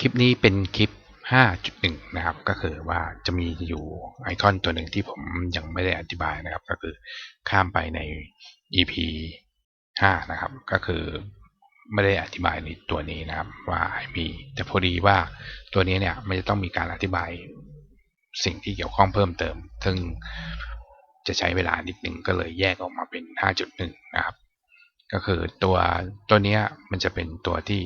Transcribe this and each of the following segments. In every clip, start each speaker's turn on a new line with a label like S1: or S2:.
S1: คลิปนี้เป็นคลิป 5.1 นะครับ ก็คือว่าจะมีอยู่ไอคอนตัวหนึ่งที่ผมยังไม่ได้อธิบายนะครับ ก็คือข้ามไปใน EP 5 นะครับ ก็คือไม่ได้อธิบายในตัวนี้นะครับว่ามีแต่พอดีว่าตัวนี้เนี่ยมันจะต้องมีการอธิบายสิ่งที่เกี่ยวข้องเพิ่มเติม ซึ่งจะใช้เวลานิดนึงก็เลยแยกออกมาเป็น 5.1 นะครับ ก็คือตัวตัวนี้มันจะเป็นตัวที่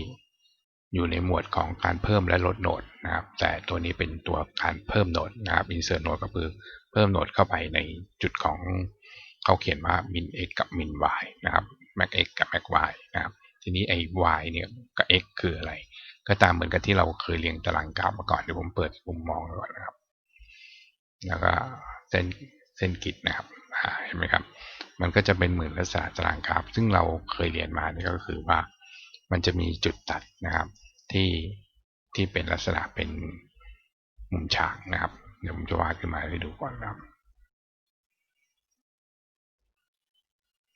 S1: อยู่ในหมวดของการเพิ่มและลดโหนดนะครับ แต่ตัวนี้เป็นตัวการเพิ่มโหนดนะครับ insert node ก็คือเพิ่มโหนดเข้าไปในจุดของเขาเขียนว่า min x กับ min y นะครับ max x กับ max y นะครับ ทีนี้ไอ้ y เนี่ยกับ x คืออะไร ก็ตามเหมือนกับที่เราเคยเรียงตารางกราฟมาก่อนเดี๋ยวผมเปิดมุมมองก่อนนะครับ แล้วก็เส้นเส้นกิจนะครับเห็นไหมครับ มันก็จะเป็นเหมือนลักษณะตารางกราฟ ซึ่งเราเคยเรียนมานี่ก็คือว่า มันจะมีจุดตัดนะครับที่ที่เป็นลักษณะเป็นมุมฉากนะครับ เดี๋ยวผมจะวาดขึ้นมาให้ดูก่อนนะครับ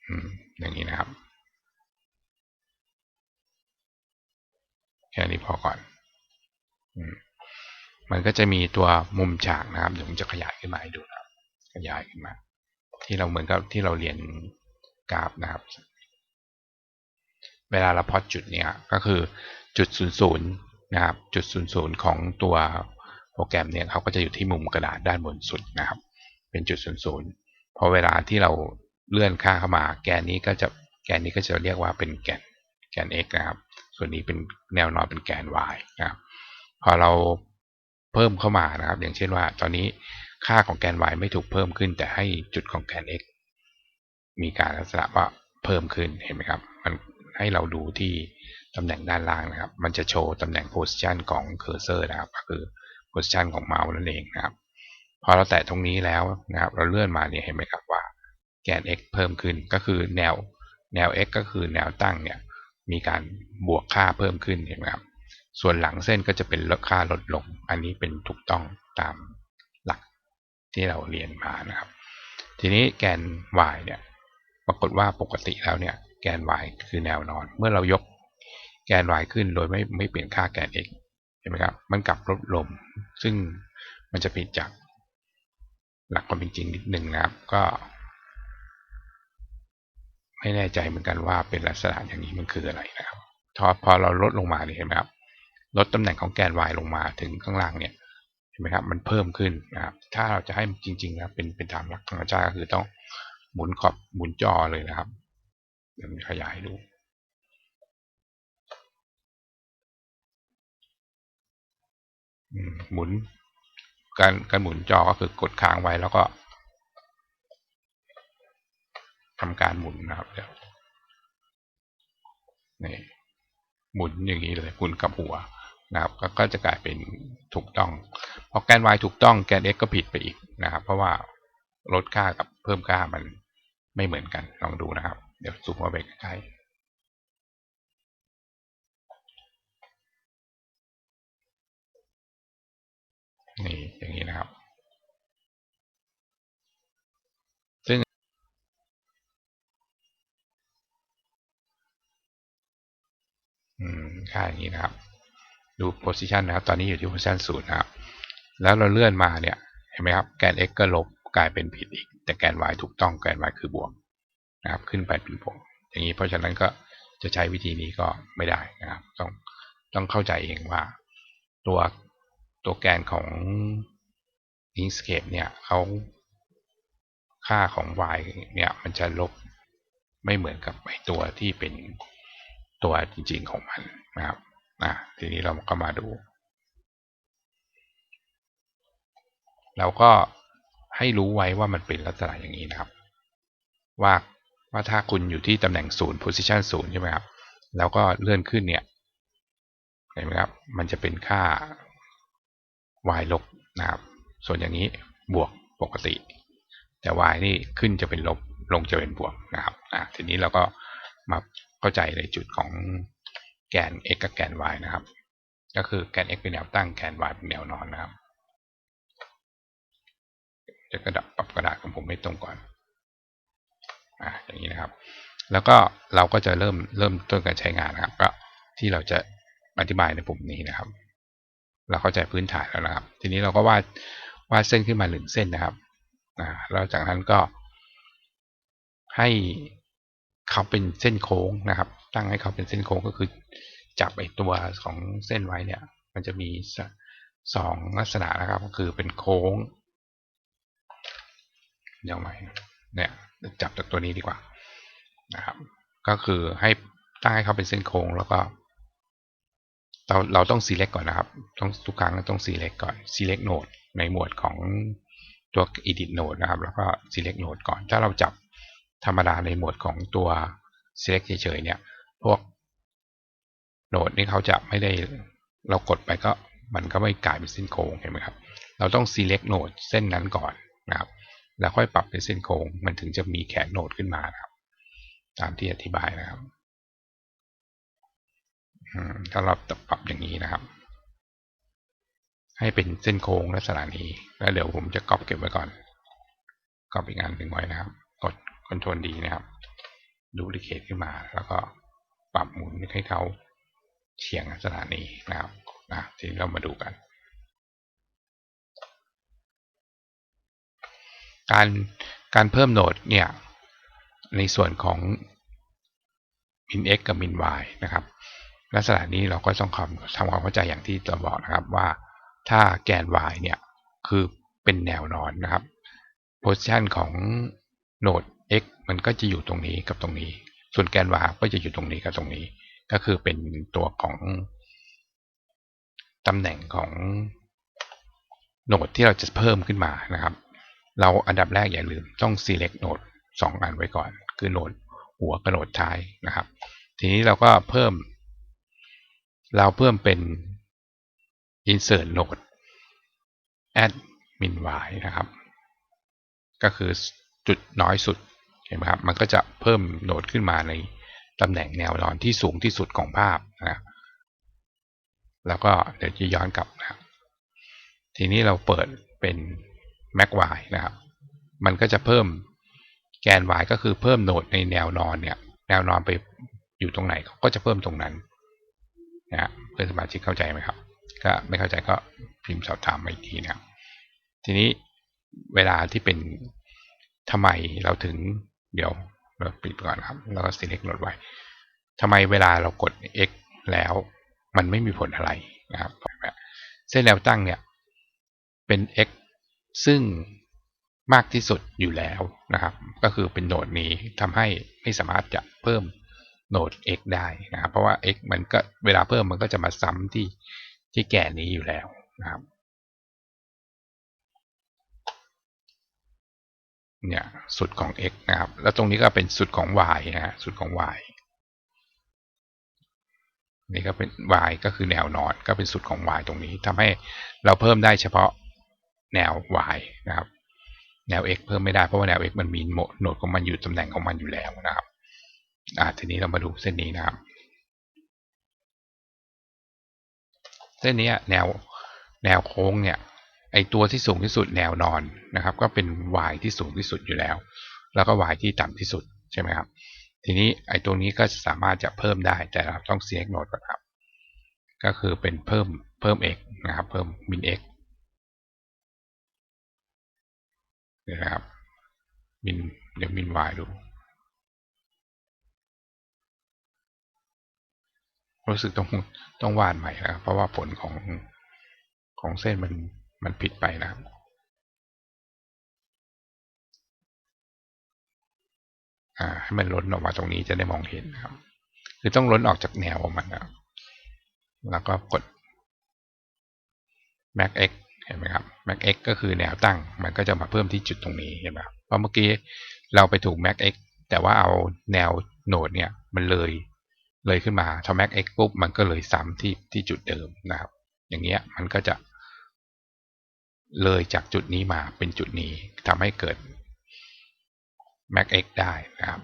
S1: อืมอย่างนี้นะครับ แค่นี้พอก่อนอืมมันก็จะมีตัวมุมฉากนะครับ เดี๋ยวผมจะขยายขึ้นมาให้ดูนะครับ ขยายขึ้นมา ที่เราเหมือนกับที่เราเรียนกราฟนะครับ เวลาเราพอดจุดเนี้ยก็คือจุดศูนย์ศูนย์นะครับจุดศูนย์ศูนย์ของตัวโปรแกรมเนี่ยเขาก็จะอยู่ที่มุมกระดาษด้านบนสุดนะครับ เป็นจุดศูนย์ศูนย์พอเวลาที่เราเลื่อนค่าเข้ามา แกนนี้ก็จะแกนนี้ก็จะเรียกว่าเป็นแกนแกน x นะครับ ส่วนนี้เป็นแนวนอนเป็นแกน y นะครับพอเราเพิ่มเข้ามานะครับ อย่างเช่นว่า ตอนนี้ค่าของแกน y ไม่ถูกเพิ่มขึ้น แต่ให้จุดของแกน x มีการลักษณะว่าเพิ่มขึ้นเห็นไหมครับ มัน ให้เราดูที่ตำแหน่งด้านล่างนะครับ มันจะโชว์ตำแหน่ง position ของ cursor นะครับ ก็คือ position ของเมาส์นั่นเองนะครับ พอเราแตะตรงนี้แล้วนะครับ เราเลื่อนมาเนี่ยเห็นไหมครับว่าแกน x เพิ่มขึ้นก็คือแนวแนว x ก็คือแนวตั้งเนี่ยมีการบวกค่าเพิ่มขึ้นเห็นไหมครับ ส่วนหลังเส้นก็จะเป็นลดค่าลดลง อันนี้เป็นถูกต้องตามหลักที่เราเรียนมานะครับ ทีนี้แกน y เนี่ยปรากฏว่าปกติแล้วเนี่ยแกน y คือแนวนอน เมื่อเรายกแกน y ขึ้นโดยไม่ไม่เปลี่ยนค่าแกน x เห็นไหมครับ มันกลับลดลง ซึ่งมันจะผิดจากหลักความเป็นจริงนิดหนึ่งนะครับ ก็ ไม่แน่ใจเหมือนกันว่าเป็นลักษณะอย่างนี้มันคืออะไรนะครับพอพอเราลดลงมาเนี่ยเห็นไหมครับ ลดตำแหน่งของแกน y ลงมาถึงข้างล่างเนี่ย เห็นไหมครับ มันเพิ่มขึ้นนะครับ ถ้าเราจะให้จริงๆนะเป็นเป็นตามหลักธรรมชาติก็คือต้องหมุนขอบหมุนจอเลยนะครับ เดี๋ยวมันขยายดู หมุน การการหมุนจอก็คือกดค้างไว้แล้วก็ทำการหมุนนะครับเดี๋ยวนี่หมุนอย่างนี้เลยหมุนกับหัวนะครับก็จะกลายเป็นถูกต้อง พอแกน y ถูกต้องแกน x ก็ผิดไปอีกนะครับ เพราะว่าลดค่ากับเพิ่มค่ามันไม่เหมือนกันลองดูนะครับ เดี๋ยวซูมมาไปใกล้นี่อย่างนี้นะครับ ซึ่ง อืมค่าอย่างนี้นะครับ ดู position นะครับ ตอนนี้อยู่ที่ position ศูนย์นะครับ แล้วเราเลื่อนมาเนี่ย เห็นไหมครับ แกน x ก็ลบกลายเป็นผิดอีก แต่แกน y ถูกต้อง แกน y คือบวก นะครับขึ้นไปเป็นบวกอย่างนี้เพราะฉะนั้นก็จะใช้วิธีนี้ก็ไม่ได้นะครับ ต้องต้องเข้าใจเองว่า ตัวตัวแกนของ Inkscape เนี่ยเขาค่าของ y เนี่ยมันจะลบไม่เหมือนกับไอตัวที่เป็นตัวจริงๆของมันนะครับอะทีนี้เราก็มาดูเราก็ให้รู้ไว้ว่ามันเป็นลักษณะอย่างนี้นะครับ ว่า ว่าถ้าคุณอยู่ที่ตำแหน่งศูนย์ position ศูนย์ใช่ไหมครับ แล้วก็เลื่อนขึ้นเนี่ย เห็นไหมครับ มันจะเป็นค่า y ลบนะครับ ส่วนอย่างนี้บวกปกติ แต่ y นี่ขึ้นจะเป็นลบ ลงจะเป็นบวกนะครับ อะ ทีนี้เราก็มาเข้าใจในจุดของแกน x กับแกน y นะครับ ก็คือแกน x เป็นแนวตั้ง แกน y เป็นแนวนอนนะครับจะกระดับปรับกระดาษของผมไม่ตรงก่อน อะอย่างนี้นะครับ แล้วก็เราก็จะเริ่มเริ่มต้นการใช้งานนะครับ ก็ที่เราจะอธิบายในปุ่มนี้นะครับ เราเข้าใจพื้นฐานแล้วนะครับ ทีนี้เราก็วาดวาดเส้นขึ้นมาหนึ่งเส้นนะครับแล้วจากนั้นก็ให้เขาเป็นเส้นโค้งนะครับ ตั้งให้เขาเป็นเส้นโค้งก็คือจับไอตัวของเส้นไว้เนี่ย มันจะมีสองลักษณะนะครับ ก็คือเป็นโค้งยังไงเนี่ย จับจากตัวนี้ดีกว่านะครับ ก็คือให้ตั้งให้เขาเป็นเส้นโค้งแล้วก็เราเราต้อง select ก่อนนะครับ ต้องทุกครั้งต้อง select ก่อน select node ในหมวดของตัว edit node นะครับ แล้วก็ select node ก่อน ถ้าเราจับธรรมดาในหมวดของตัว select เฉยๆเนี่ย พวกโหนดนี่เขาจะไม่ได้เรากดไปก็มันก็ไม่กลายเป็นเส้นโค้งเห็นไหมครับ เราต้อง select node เส้นนั้นก่อนนะครับ แล้วค่อยปรับเป็นเส้นโค้งมันถึงจะมีแขนโนดขึ้นมาครับ ตามที่อธิบายนะครับถ้าเราปรับอย่างนี้นะครับ ให้เป็นเส้นโค้งลักษณะนี้แล้วเดี๋ยวผมจะก๊อปเก็บไว้ก่อนก๊อปอีกงานหนึ่งไว้นะครับ กดคอนโทรลดีนะครับดูลิเคทขึ้นมา แล้วก็ปรับหมุนให้เขาเฉียงลักษณะนี้นะครับนะทีนี้เรามาดูกัน การการเพิ่มโหนดเนี่ยในส่วนของ min x กับ min y นะครับ ลักษณะนี้เราก็ต้องทำความเข้าใจอย่างที่เราบอกนะครับว่าถ้าแกน y เนี่ยคือเป็นแนวนอนนะครับ position ของโหนด x มันก็จะอยู่ตรงนี้กับตรงนี้ ส่วนแกน y ก็จะอยู่ตรงนี้กับตรงนี้ ก็คือเป็นตัวของตำแหน่งของโหนดที่เราจะเพิ่มขึ้นมานะครับ เราอันดับแรกอย่าลืมต้อง select โหนด2อันไว้ก่อน คือโหนดหัวกับโหนดท้ายนะครับ ทีนี้เราก็เพิ่ม เราเพิ่มเป็น insert node add min y นะครับ ก็คือจุดน้อยสุดเห็นไหมครับ มันก็จะเพิ่มโหนดขึ้นมาในตำแหน่งแนวนอนที่สูงที่สุดของภาพนะครับแล้วก็เดี๋ยวจะย้อนกลับนะครับทีนี้เราเปิดเป็น mac y นะครับ มันก็จะเพิ่มแกน y ก็คือเพิ่มโหนดในแนวนอนเนี่ย แนวนอนไปอยู่ตรงไหนเขาก็จะเพิ่มตรงนั้นนะเพื่อนสมาชิกเข้าใจไหมครับ ก็ไม่เข้าใจก็พิมพ์สอบถามมาอีกทีนะครับ ทีนี้เวลาที่เป็นทำไมเราถึงเดี๋ยวเราปิดก่อนครับ แล้วก็ select โหนดไว้ทำไมเวลาเรากด x แล้วมันไม่มีผลอะไรนะครับเส้นแนวตั้งเนี่ยเป็น x ซึ่งมากที่สุดอยู่แล้วนะครับ ก็คือเป็นโหนดนี้ทำให้ไม่สามารถจะเพิ่มโหนด x ได้นะครับ เพราะว่า x มันก็เวลาเพิ่มมันก็จะมาซ้ำที่ที่แก่นี้อยู่แล้วนะครับเนี่ยสุดของ x นะครับ แล้วตรงนี้ก็เป็นสุดของ y นะฮะสุดของ y นี่ก็เป็น y ก็คือแนวนอนก็เป็นสุดของ y ตรงนี้ทำให้เราเพิ่มได้เฉพาะ แนว y นะครับ แนว x เพิ่มไม่ได้เพราะว่าแนว x มันมีโหนดของมันอยู่ตำแหน่งของมันอยู่แล้วนะครับอ่าทีนี้เรามาดูเส้นนี้นะครับ เส้นนี้แนวแนวโค้งเนี่ยไอตัวที่สูงที่สุดแนวนอนนะครับ ก็เป็น y ที่สูงที่สุดอยู่แล้ว แล้วก็ y ที่ต่ำที่สุดใช่ไหมครับทีนี้ไอตัวนี้ก็สามารถจะเพิ่มได้แต่เราต้อง select node ก่อนครับ ก็คือเป็นเพิ่มเพิ่ม x นะครับ เพิ่ม min x เดี๋ยวนะครับ min เดี๋ยว min y ดูรู้สึกต้องต้องวาดใหม่นะเพราะว่าผลของของเส้นมันมันผิดไปนะครับอ่าให้มันล้นออกมาตรงนี้จะได้มองเห็นนะครับ คือต้องล้นออกจากแนวของมันนะแล้วก็กด max x เห็นไหมครับ max x ก็คือแนวตั้ง มันก็จะมาเพิ่มที่จุดตรงนี้เห็นไหมเพราะเมื่อกี้เราไปถูก max x แต่ว่าเอาแนวโนดเนี่ยมันเลยเลยขึ้นมาทำ max x ปุ๊บมันก็เลยซ้ำที่ที่จุดเดิมนะครับ อย่างเงี้ยมันก็จะ เลยจากจุดนี้มาเป็นจุดนี้ทำให้เกิด max x ได้นะครับ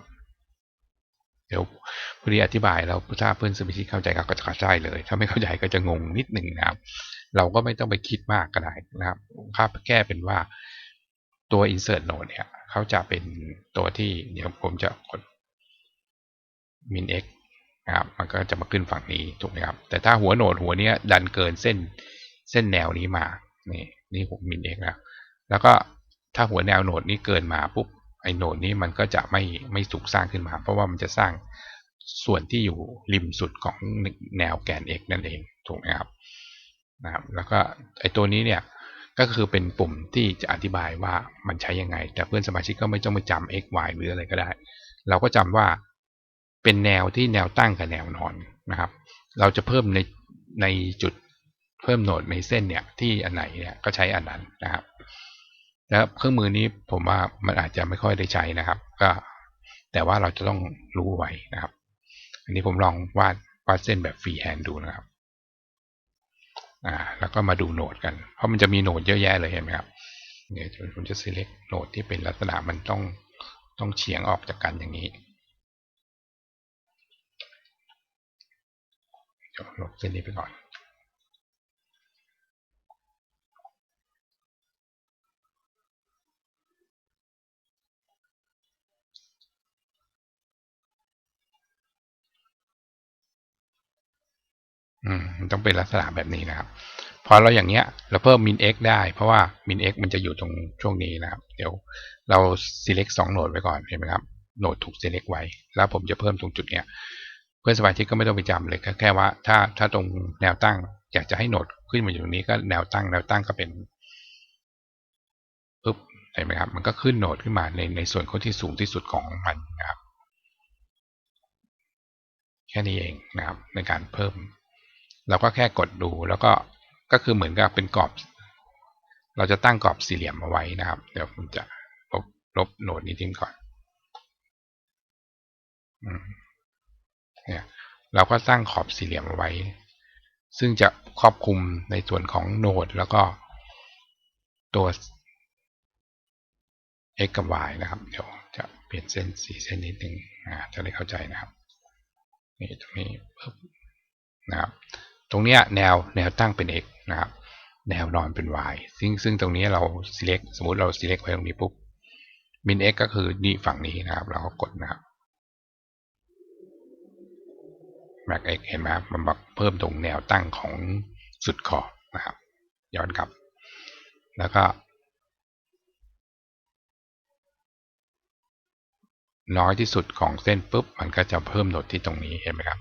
S1: เดี๋ยวพอดีอธิบายเราถ้าเพื่อนสมาชิกเข้าใจก็จะเข้าใจเลย ถ้าไม่เข้าใจก็จะงงนิดหนึ่งนะครับ เราก็ไม่ต้องไปคิดมากก็ได้นะครับค่าแก้เป็นว่าตัว insert node เนี่ยเขาจะเป็นตัวที่เดี๋ยวผมจะกด min x นะครับมันก็จะมาขึ้นฝั่งนี้ถูกไหมครับ แต่ถ้าหัวโหนดหัวเนี้ยดันเกินเส้นเส้นแนวนี้มานี่นี่ผมมิน x แล้วแล้วก็ถ้าหัวแนวโนดนี้เกินมาปุ๊บไอโนดนี้มันก็จะไม่ไม่ถูกสร้างขึ้นมา เพราะว่ามันจะสร้างส่วนที่อยู่ริมสุดของแนวแกน x นั่นเองถูกไหมครับ นะครับแล้วก็ไอตัวนี้เนี่ยก็คือเป็นปุ่มที่จะอธิบายว่ามันใช้ยังไง แต่เพื่อนสมาชิกก็ไม่ต้องไปจำ x y หรืออะไรก็ได้ เราก็จำว่าเป็นแนวที่แนวตั้งกับแนวนอนนะครับ เราจะเพิ่มในในจุดเพิ่มโหนดในเส้นเนี่ยที่อันไหนเนี่ยก็ใช้อันนั้นนะครับ แล้วเครื่องมือนี้ผมว่ามันอาจจะไม่ค่อยได้ใช้นะครับ ก็แต่ว่าเราจะต้องรู้ไว้นะครับ อันนี้ผมลองวาดวาดเส้นแบบฟรีแฮนด์ดูนะครับ อ่าแล้วก็มาดูโนดกัน เพราะมันจะมีโนดเยอะแยะเลยเห็นไหมครับเนี่ยผมจะ select โนดที่เป็นลักษณะมันต้องต้องเฉียงออกจากกันอย่างนี้ลบเส้นนี้ไปก่อน อืมมันต้องเป็นลักษณะแบบนี้นะครับ พอเราอย่างเงี้ย เราเพิ่ม min x ได้ เพราะว่า min x มันจะอยู่ตรงช่วงนี้นะครับ เดี๋ยวเรา select 2โหนดไว้ก่อนเห็นไหมครับโหนดถูก select ไว้ แล้วผมจะเพิ่มตรงจุดเนี้ยเพื่อนสมาชิกก็ไม่ต้องไปจำเลยแค่ว่าถ้าถ้าตรงแนวตั้ง อยากจะให้โหนดขึ้นมาอยู่ตรงนี้ก็แนวตั้งแนวตั้งก็เป็นปุ๊บเห็นไหมครับ มันก็ขึ้นโหนดขึ้นมาในในส่วนที่สูงที่สุดของมันนะครับ แค่นี้เองนะครับในการเพิ่ม เราก็แค่กดดูแล้วก็ก็คือเหมือนกับเป็นกรอบ เราจะตั้งกรอบสี่เหลี่ยมเอาไว้นะครับ เดี๋ยวผมจะลบลบโหนดนี้ทิ้งก่อนเนี่ยเราก็ตั้งขอบสี่เหลี่ยมเอาไว้ ซึ่งจะครอบคลุมในส่วนของโนดแล้วก็ตัว x กับ y นะครับ เดี๋ยวจะเปลี่ยนเส้นสีเส้นนิดนึงนะจะได้เข้าใจนะครับ นี่ตรงนี้ปึ๊บนะครับ ตรงนี้แนวแนวตั้งเป็น x นะครับแนวนอนเป็น y ซึ่งซึ่งตรงนี้เรา select สมมุติเรา select ไว้ตรงนี้ปุ๊บ min x ก็คือนี่ฝั่งนี้นะครับ เราก็กดนะครับ max x เห็นไหมครับมันบอกเพิ่มตรงแนวตั้งของสุดขอบนะครับ ย้อนกลับ แล้วก็น้อยที่สุดของเส้นปุ๊บ มันก็จะเพิ่มโหนดที่ตรงนี้เห็นไหมครับ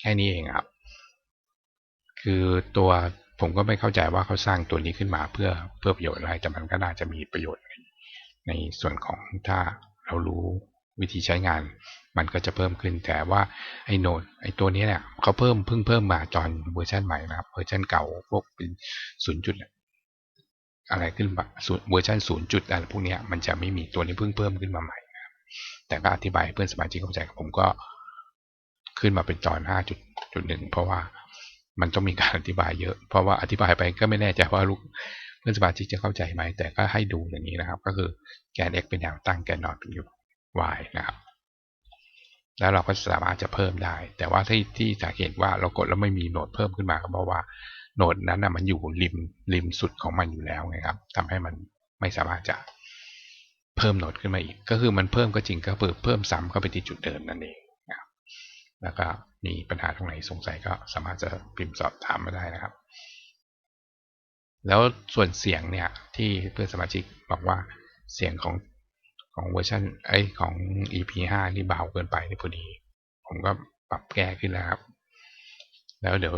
S1: แค่นี้เองครับ คือตัวผมก็ไม่เข้าใจว่าเขาสร้างตัวนี้ขึ้นมาเพื่อเพื่อประโยชน์อะไรแต่มันก็น่าจะมีประโยชน์ในในส่วนของถ้าเรารู้วิธีใช้งาน มันก็จะเพิ่มขึ้นแต่ว่าไอโนดไอตัวนี้เนี่ยเขาเพิ่มเพิ่งเพิ่มมาจอนเวอร์ชันใหม่นะครับเวอร์ชันเก่าพวกเป็นศูนย์จุดอะไรขึ้นมาเวอร์ชันศูนย์จุดอะไรพวกนี้มันจะไม่มีตัวนี้เพิ่งเพิ่มขึ้นมาใหม่นะครับแต่ก็อธิบายเพื่อนสมาชิกเข้าใจผมก็ขึ้นมาเป็นจอนห้าจุดหนึ่งเพราะว่า มันต้องมีการอธิบายเยอะ เพราะว่าอธิบายไปก็ไม่แน่ใจว่าลูกเพื่อนสมาชิกจะเข้าใจไหม แต่ก็ให้ดูอย่างนี้นะครับ ก็คือแกน x เป็นแนวตั้งแกนนอนเป็นอยู่ y นะครับแล้วเราก็สามารถจะเพิ่มได้ แต่ว่าที่ที่สังเกตว่าเรากดแล้วไม่มีโหนดเพิ่มขึ้นมาก็เพราะว่าโหนดนั้นนะมันอยู่ริมริมสุดของมันอยู่แล้วไงครับทำให้มันไม่สามารถจะเพิ่มโหนดขึ้นมาอีก ก็คือมันเพิ่มก็จริงก็เพิ่มเพิ่มซ้ำเข้าไปที่จุดเดิมนั่นเองนะครับแล้วก็ มีปัญหาตรงไหนสงสัยก็สามารถจะพิมพ์สอบถามมาได้นะครับ แล้วส่วนเสียงเนี่ยที่เพื่อนสมาชิกบอกว่าเสียงของของเวอร์ชันไอของ EP 5นี่เบาเกินไปนี่พอดี ผมก็ปรับแก้ขึ้นแล้วครับ แล้วเดี๋ยว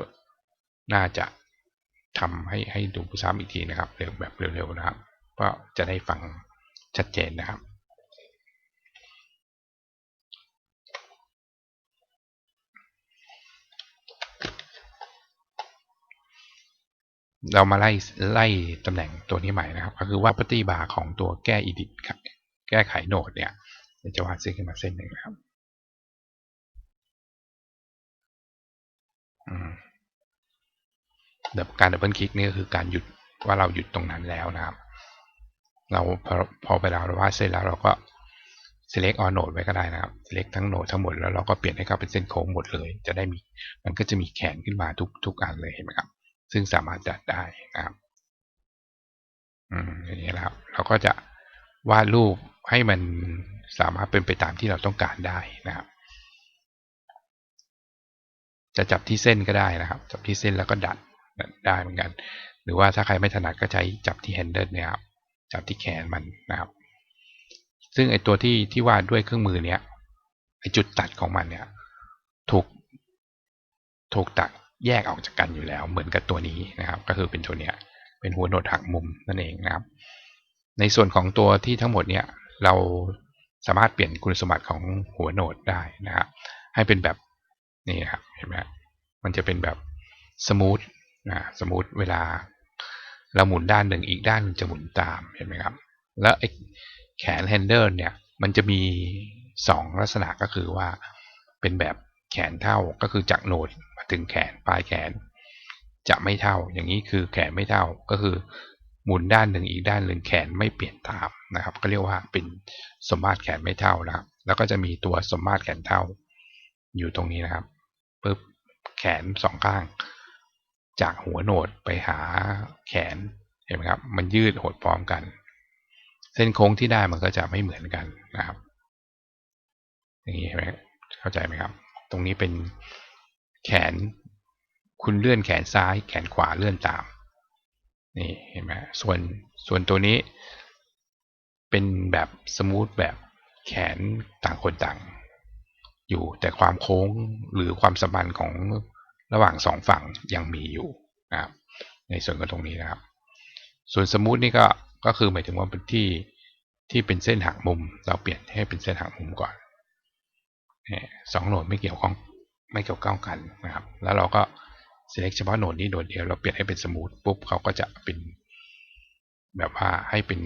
S1: น่าจะทำให้ให้ดูซ้ำอีกทีนะครับเร็วแบบเร็วๆนะครับ ก็จะได้ฟังชัดเจนนะครับ เรามาไล่ไล่ตำแหน่งตัวนี้ใหม่นะครับ ก็คือว่า property bar ของตัวแก้ edit แก้ไขโนดเนี่ยจะวาดเส้นขึ้นมาเส้นหนึ่งนะครับการดับเบิลคลิกนี่ก็คือการหยุดว่าเราหยุดตรงนั้นแล้วนะครับ เราพอพอไปเราวาดเส้นแล้วเราก็ select all node ไว้ก็ได้นะครับ select ทั้งโนดทั้งหมดแล้วเราก็เปลี่ยนให้เขาเป็นเส้นโค้งหมดเลย จะได้มีมันก็จะมีแขนขึ้นมาทุกทุกอันเลยเห็นไหมครับ ซึ่งสามารถจัดได้นะครับอืมอย่างนี้แล้วเราก็จะวาดรูปให้มันสามารถเป็นไปตามที่เราต้องการได้นะครับ จะจับที่เส้นก็ได้นะครับ จับที่เส้นแล้วก็ดัดได้เหมือนกัน หรือว่าถ้าใครไม่ถนัดก็ใช้จับที่แฮนเดิลเนี่ยครับจับที่แขนมันนะครับ ซึ่งไอตัวที่ที่วาดด้วยเครื่องมือเนี้ยไอจุดตัดของมันเนี่ย ถูกถูกตัด แยกออกจากกันอยู่แล้ว เหมือนกับตัวนี้นะครับ ก็คือเป็นตัวเนี้ยเป็นหัวโหนดหักมุมนั่นเองนะครับ ในส่วนของตัวที่ทั้งหมดเนี่ยเราสามารถเปลี่ยนคุณสมบัติของหัวโหนดได้นะครับ ให้เป็นแบบนี่ครับเห็นไหมมันจะเป็นแบบสมูทนะสมูทเวลา เราหมุนด้านหนึ่งอีกด้านจะหมุนตามเห็นไหมครับ แล้วไอ้แขนแฮนเดิลเนี่ยมันจะมีสองลักษณะก็คือว่าเป็นแบบ แขนเท่าก็คือจากโหนดมาถึงแขนปลายแขน จะไม่เท่า อย่างนี้คือแขนไม่เท่าก็คือหมุนด้านหนึ่งอีกด้านหนึ่งแขนไม่เปลี่ยนตามนะครับ ก็เรียกว่าเป็นสมมาตรแขนไม่เท่านะครับ แล้วก็จะมีตัวสมมาตรแขนเท่า อยู่ตรงนี้นะครับปึ๊บแขนสองข้าง จากหัวโหนดไปหาแขนเห็นไหมครับ มันยืดหดพร้อมกัน เส้นโค้งที่ได้มันก็จะไม่เหมือนกันนะครับ อย่างนี้เห็นไหมเข้าใจไหมครับ ตรงนี้เป็นแขน คุณเลื่อนแขนซ้าย แขนขวาเลื่อนตาม นี่เห็นไหมส่วนส่วนตัวนี้เป็นแบบสมูทแบบแขนต่างคนต่างอยู่แต่ความโค้งหรือความสัมพันธ์ของระหว่างสองฝั่งยังมีอยู่นะครับในส่วนของตรงนี้นะครับ ส่วนสมูทนี่ก็ก็คือหมายถึงว่าเป็นที่ที่เป็นเส้นหักมุม เราเปลี่ยนให้เป็นเส้นหักมุมก่อน สองโหนดไม่เกี่ยวข้องไม่เกี่ยวข้องกันนะครับ แล้วเราก็ select เฉพาะโหนดนี้โหนดเดียวเราเปลี่ยนให้เป็นสมูทปุ๊บเขาก็จะเป็น แบบว่าให้เป็น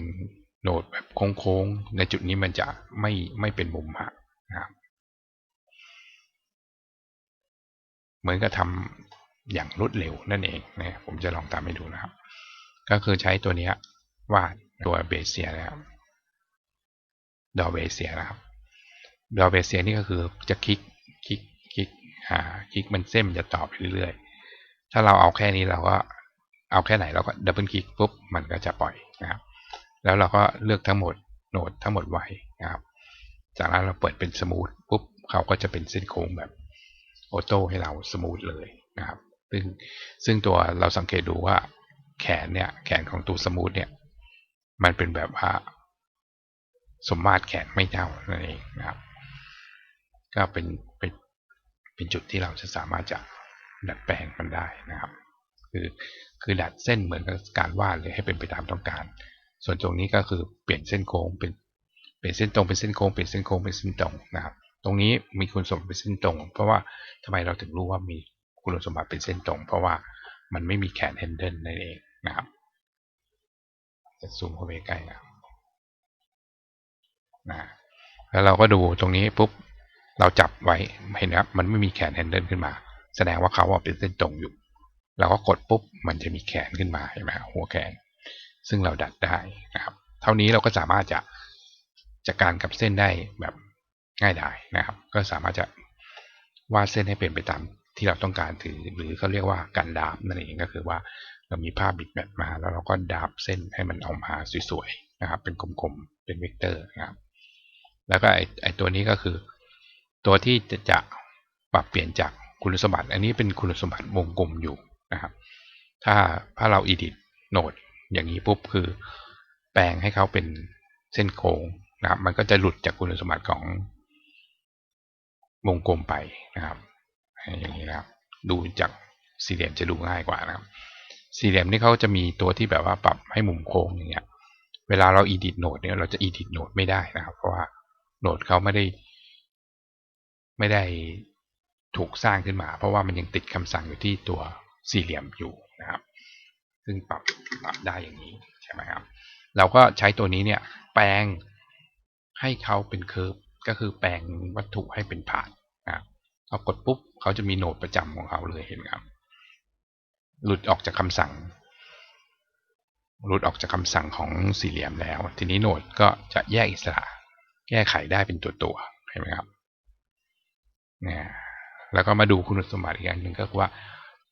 S1: โหนดแบบโค้งๆในจุดนี้มันจะไม่ไม่เป็นมุมหักนะครับเหมือนกับทำอย่างรวดเร็วนั่นเองนะผมจะลองตามให้ดูนะครับ ก็คือใช้ตัวนี้วาดตัวเบสเซียนะครับดอเบสเซียนะครับ ดอเบสเซียนี่ก็คือจะคลิกคลิกคลิกอ่าคลิกมันเส้นจะตอไปเรื่อยๆ ถ้าเราเอาแค่นี้เราก็เอาแค่ไหนเราก็ดับเบิลคลิกปุ๊บมันก็จะปล่อยนะครับ แล้วเราก็เลือกทั้งหมดโหนดทั้งหมดไว้นะครับ จากนั้นเราเปิดเป็นสมูทปุ๊บเขาก็จะเป็นเส้นโค้งแบบออโต้ให้เราสมูทเลยนะครับ ซึ่งซึ่งตัวเราสังเกตดูว่าแขนเนี่ยแขนของตัวสมูทเนี่ยมันเป็นแบบว่าสมมาตรแขนไม่เท่านั่นเองนะครับ ก็เป็นเป็นเป็นจุดที่เราจะสามารถจะดัดแปลงมันได้นะครับ คือคือดัดเส้นเหมือนกับการวาดเลยให้เป็นไปตามต้องการ ส่วนตรงนี้ก็คือเปลี่ยนเส้นโค้งเป็นเปลี่ยนเส้นตรงเป็นเส้นโค้งเปลี่ยนเส้นโค้งเป็นเส้นตรงนะครับ ตรงนี้มีคุณสมบัติเป็นเส้นตรง เพราะว่าทำไมเราถึงรู้ว่ามีคุณสมบัติเป็นเส้นตรง เพราะว่ามันไม่มีแขนแฮนเดิลนั่นเองนะครับจะซูมเข้าไปใกล้นะนะแล้วเราก็ดูตรงนี้ปุ๊บ เราจับไว้เห็นครับมันไม่มีแขนแฮนเดิลขึ้นมา แสดงว่าเขาเป็นเส้นตรงอยู่ เราก็กดปุ๊บมันจะมีแขนขึ้นมาเห็นไหมหัวแขน ซึ่งเราดัดได้นะครับ เท่านี้เราก็สามารถจะจัดการกับเส้นได้แบบง่ายดายนะครับ ก็สามารถจะวาดเส้นให้เป็นไปตามที่เราต้องการถือหรือเขาเรียกว่าการดาบนั่นเองก็คือว่าเรามีภาพบิดแมทมา แล้วเราก็ดาบเส้นให้มันออกมาสวยๆนะครับ เป็นกลมๆเป็นเวกเตอร์นะครับ แล้วก็ไอไอตัวนี้ก็คือ ตัวที่จะจะปรับเปลี่ยนจากคุณสมบัติ อันนี้เป็นคุณสมบัติวงกลมอยู่นะครับ ถ้าถ้าเรา edit โนดอย่างนี้ปุ๊บคือ แปลงให้เขาเป็นเส้นโค้งนะครับ มันก็จะหลุดจากคุณสมบัติของวงกลมไปนะครับ อย่างนี้นะครับ ดูจากสี่เหลี่ยมจะดูง่ายกว่านะครับ สี่เหลี่ยมนี่เขาจะมีตัวที่แบบว่าปรับให้มุมโค้งอย่างเงี้ย เวลาเรา edit โนดเนี่ยเราจะ edit โนดไม่ได้นะครับ เพราะว่าโนดเขาไม่ได้ ไม่ได้ถูกสร้างขึ้นมา เพราะว่ามันยังติดคำสั่งอยู่ที่ตัวสี่เหลี่ยมอยู่นะครับ ซึ่งปรับปรับได้อย่างนี้ใช่ไหมครับ เราก็ใช้ตัวนี้เนี่ยแปลงให้เขาเป็นเคิร์ฟก็คือแปลงวัตถุให้เป็นผ่านนะครับพอกดปุ๊บเขาจะมีโหนดประจำของเขาเลยเห็นไหมครับ หลุดออกจากคำสั่ง หลุดออกจากคำสั่งของสี่เหลี่ยมแล้ว ทีนี้โหนดก็จะแยกอิสระ แก้ไขได้เป็นตัวตัวเห็นไหมครับ เนี่ยแล้วก็มาดูคุณสมบัติอีกอย่างหนึ่งก็คือว่า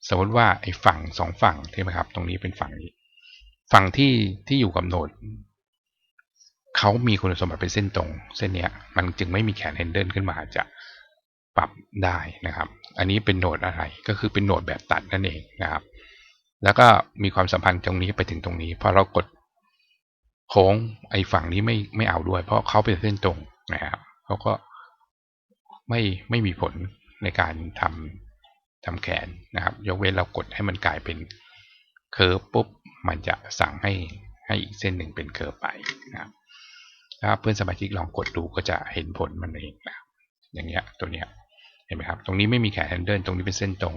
S1: สมมติว่าไอ้ฝั่งสองฝั่งใช่ไหมครับ ตรงนี้เป็นฝั่งนี้ ฝั่งที่ที่อยู่กับโหนดเขามีคุณสมบัติเป็นเส้นตรง เส้นเนี้ย มันจึงไม่มีแขนแฮนเดิลขึ้นมาจะปรับได้นะครับ อันนี้เป็นโหนดอะไรก็คือเป็นโหนดแบบตัดนั่นเองนะครับ แล้วก็มีความสัมพันธ์ตรงนี้ไปถึงตรงนี้พอเรากดโค้งไอ้ฝั่งนี้ไม่ไม่เอาด้วย เพราะเขาเป็นเส้นตรงนะครับเขาก็ ไม่ไม่มีผลในการทำทำแขนนะครับ ยกเว้นเรากดให้มันกลายเป็นเคิร์ฟปุ๊บมันจะสั่งให้ให้อีกเส้นหนึ่งเป็นเคิร์ฟไปนะครับถ้าเพื่อนสมาชิกลองกดดูก็จะเห็นผลมันเองนะอย่างเงี้ยตัวเนี้ยเห็นไหมครับ ตรงนี้ไม่มีแขนแฮนเดิลตรงนี้เป็นเส้นตรง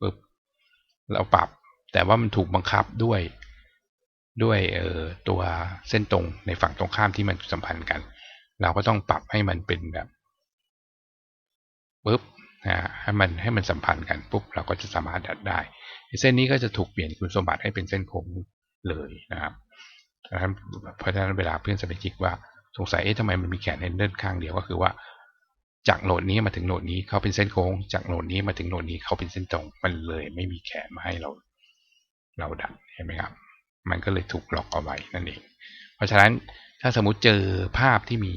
S1: ปุ๊บเราปรับ แต่ว่ามันถูกบังคับด้วยด้วยเอ่อตัวเส้นตรงในฝั่งตรงข้ามที่มันสัมพันธ์กัน เราก็ต้องปรับให้มันเป็นแบบ ปุ๊บนะให้มันให้มันสัมพันธ์กันปุ๊บเราก็จะสามารถดัดได้เส้นนี้ก็จะถูกเปลี่ยนคุณสมบัติให้เป็นเส้นโค้งเลยนะครับเพราะฉะนั้นเวลาเพื่อนสมาชิกว่าสงสัยเอ๊ะทำไมมันมีแขนแฮนเดิลข้างเดียวก็คือว่า จากโหนดนี้มาถึงโหนดนี้เขาเป็นเส้นโค้ง จากโหนดนี้มาถึงโหนดนี้เขาเป็นเส้นตรงมันเลยไม่มีแขนมาให้เราเราดัดเห็นไหมครับ มันก็เลยถูกล็อกเอาไว้นั่นเอง เพราะฉะนั้นถ้าสมมุติเจอภาพที่มี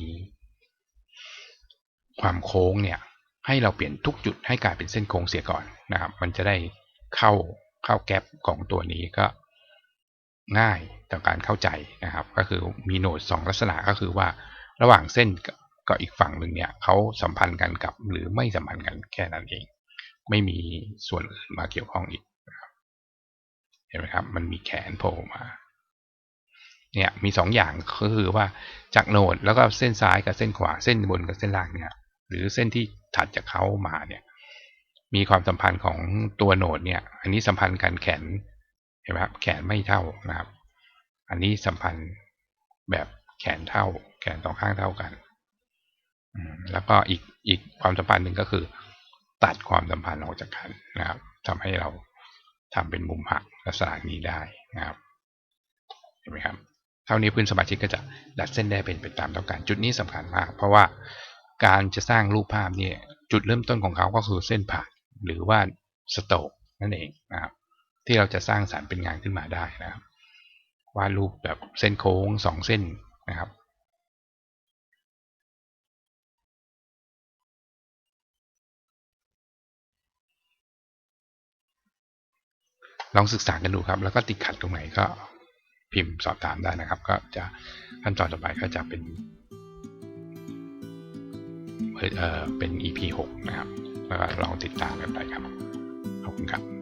S1: ความโค้งเนี่ย ให้เราเปลี่ยนทุกจุดให้กลายเป็นเส้นโค้งเสียก่อนนะครับ มันจะได้เข้าเข้าแก๊ปของตัวนี้ก็ง่ายต่อการเข้าใจนะครับ ก็คือมีโหนดสองลักษณะก็คือว่าระหว่างเส้นกับอีกฝั่งหนึ่งเนี่ยเขาสัมพันธ์กันกับหรือไม่สัมพันธ์กันแค่นั้นเอง ไม่มีส่วนอื่นมาเกี่ยวข้องอีกเห็นไหมครับมันมีแขนโผล่มาเนี่ยมีสองอย่างก็คือว่าจากโหนดแล้วก็เส้นซ้ายกับเส้นขวาเส้นบนกับเส้นล่างเนี่ยหรือเส้นที่ ถัดจากเขามาเนี่ย มีความสัมพันธ์ของตัวโหนดเนี่ย อันนี้สัมพันธ์กันแขนเห็นไหมครับแขนไม่เท่านะครับ อันนี้สัมพันธ์แบบแขนเท่า แขนสองข้างเท่ากันแล้วก็อีกอีกความสัมพันธ์หนึ่งก็คือ ตัดความสัมพันธ์ออกจากกันนะครับทำให้เราทำเป็นมุมหักลักษณะนี้ได้นะครับ เห็นไหมครับเท่านี้พื้นสมาชิกก็จะดัดเส้นได้เป็นไปตามต้องการจุดนี้สำคัญมาก เพราะว่า การจะสร้างรูปภาพเนี่ยจุดเริ่มต้นของเขาก็คือเส้นผ่านหรือว่าสโตกนั่นเองนะครับที่เราจะสร้างสารรค์เป็นงานขึ้นมาได้นะครับวาดรูปแบบเส้นโค้งสองเส้นนะครับ ลองศึกษากันดูครับ แล้วก็ติดขัดตรงไหนก็พิมพ์สอบถามได้นะครับ ก็จะขั้นตอนต่อไปก็จะเป็น เอ่อเป็น EP 6 นะครับแล้วก็ลองติดตามกันไปครับ ขอบคุณครับ